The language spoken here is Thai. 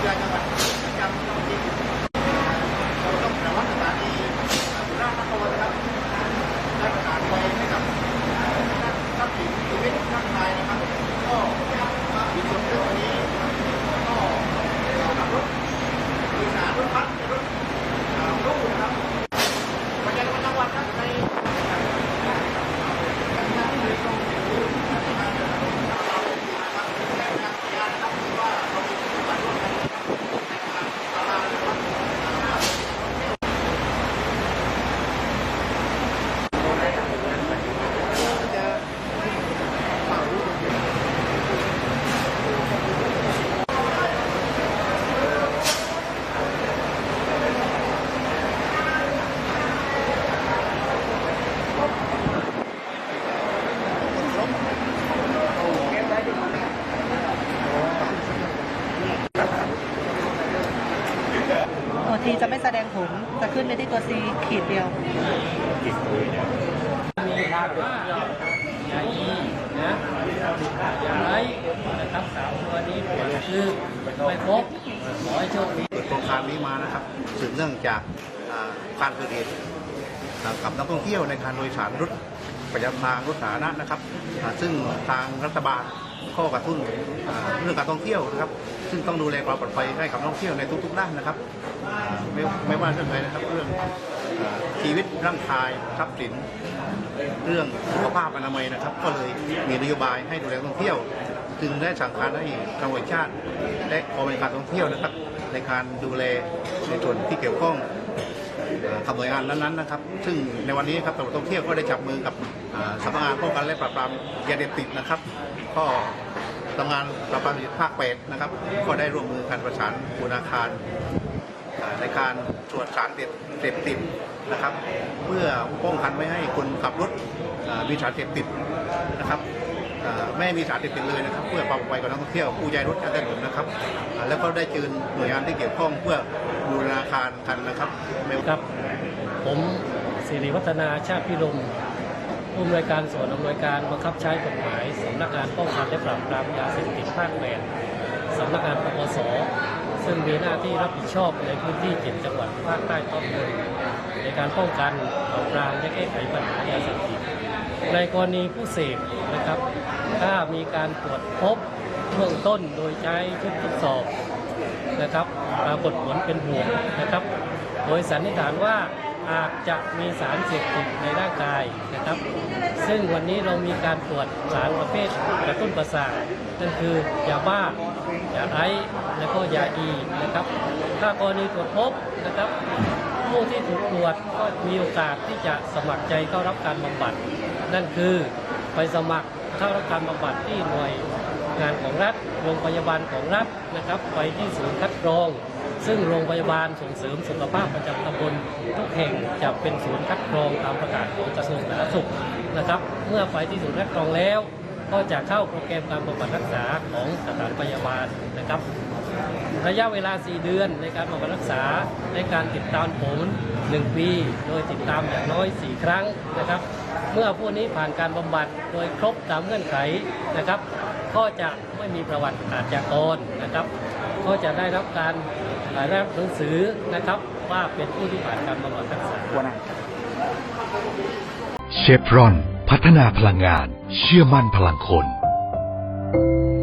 เรือจังหวัดประจำจังหวัดที่เราต้องระวัดสถานีสุราษฎร์นครนะครับได้ประกาศไว้ให้กับทรัพย์สินชีวิตร่างกายนะครับ ก็มีส่วนเรื่องวันนี้ก็ขับรถโดยสารรถบัสรถตู้นะครับประจำจังหวัดครับใน ตัวทีจะไม่แสดงผลจะขึ้นในที่ตัวซีขีดเดียว มีภาพว่าอย่าอีนะอย่าไร้นะครับสามตัวนี้ผลคือไม่พบขอให้โชคดี เปิดโครงการนี้มานะครับสืบเนื่องจากอ่าการเกิดเหตุอ่ากับนักท่องเที่ยวในการโดยสารรถประจำทางรถสาธารณะนะครับอ่าซึ่งทางรัฐบาล ก็กระตุ้นเรื่องการท่องเที่ยวนะครับ ซึ่งต้องดูแลความปลอดภัยให้กับนักท่องเที่ยวในทุกๆด้านนะครับไม่ไม่ว่าเรื่องอะไรนะครับเรื่องชีวิตร่างกายทรัพย์สิน เรื่องสุขภาพอนามัยนะครับ ก็เลยมีนโยบายให้ดูแลนักท่องเที่ยว จึงได้สั่งการให้ทางวัยชาติ และกองบริการท่องเที่ยวนะครับ ในการดูแลในส่วนที่เกี่ยวข้อง กับหน่วยงานนั้นๆนะครับ ซึ่งในวันนี้ครับตำรวจท่องเที่ยวก็ได้จับมือกับสำนักงานป้องกันและปราบปรามยาเสพติดนะครับ ก็ทำงานปราบปรามยาภาคแปดนะครับ ก็ได้ร่วมมือกันประสานบูรณาคารในการตรวจสารเสพเสพติดนะครับ เพื่อป้องกันไม่ให้คนขับรถมีสารเสพติดนะครับ ไม่มีสารเสพติดเลยนะครับ เพื่อความปลอดภัยของนักท่องเที่ยวผู้ใช้รถใช้ถนนนะครับ แล้วก็ได้เชิญหน่วยงานที่เกี่ยวข้องเพื่อบูรณาการกันนะครับไม่ว่าครับผมสิริวัฒนาชาติพิรมผู้อำนวยการส่วนอำนวยการบังคับใช้กฎหมายสำนักงานป้องกันและปราบปรามยาเสพติดภาคแปดสำนักงานปปสซึ่งมีหน้าที่รับผิดชอบในพื้นที่เจ็ดจังหวัดภาคใต้ตอนบนในการป้องกันปราบปรามและแก้ไขปัญหา ในกรณีผู้เสพนะครับ ถ้ามีการตรวจพบเบื้องต้นโดยใช้ชุดทดสอบนะครับปรากฏผลเป็นบวกนะครับ โดยสันนิษฐานว่าอาจจะมีสารเสพติดในร่างกายนะครับ ซึ่งวันนี้เรามีการตรวจสารประเภทกระตุ้นประสาทนั่นคือยาบ้ายาไอซ์และก็ยาอีนะครับ ถ้ากรณีตรวจพบนะครับ ผู้ที่ถูกตรวจก็มีโอกาสที่จะสมัครใจเข้ารับการบำบัด นั่นคือไปสมัครเข้ารับการบำบัดที่หน่วยงานของรัฐ โรงพยาบาลของรัฐนะครับไปที่ศูนย์คัดกรอง ซึ่งโรงพยาบาลส่งเสริมสุขภาพประจำตำบลทุกแห่งจะเป็นศูนย์คัดกรองตามประกาศของกระทรวงสาธารณสุขนะครับ เมื่อไปที่ศูนย์คัดกรองแล้ว ก็จะเข้าโปรแกรมการบำบัดรักษาของสถานพยาบาลนะครับ ระยะเวลา 4 เดือนในการบำบัดรักษาในการติดตามผล 1 ปี โดยติดตามอย่างน้อย 4 ครั้งนะครับ เมื่อผู้นี้ผ่านการบำบัดโดยครบตามเงื่อนไขนะครับ ก็จะไม่มีประวัติอาชญากรนะครับ ก็จะได้รับการได้รับหนังสือนะครับว่าเป็นผู้ที่ผ่านการบำบัดรักษาเชฟรอน พัฒนาพลังงาน เชื่อมั่นพลังคน「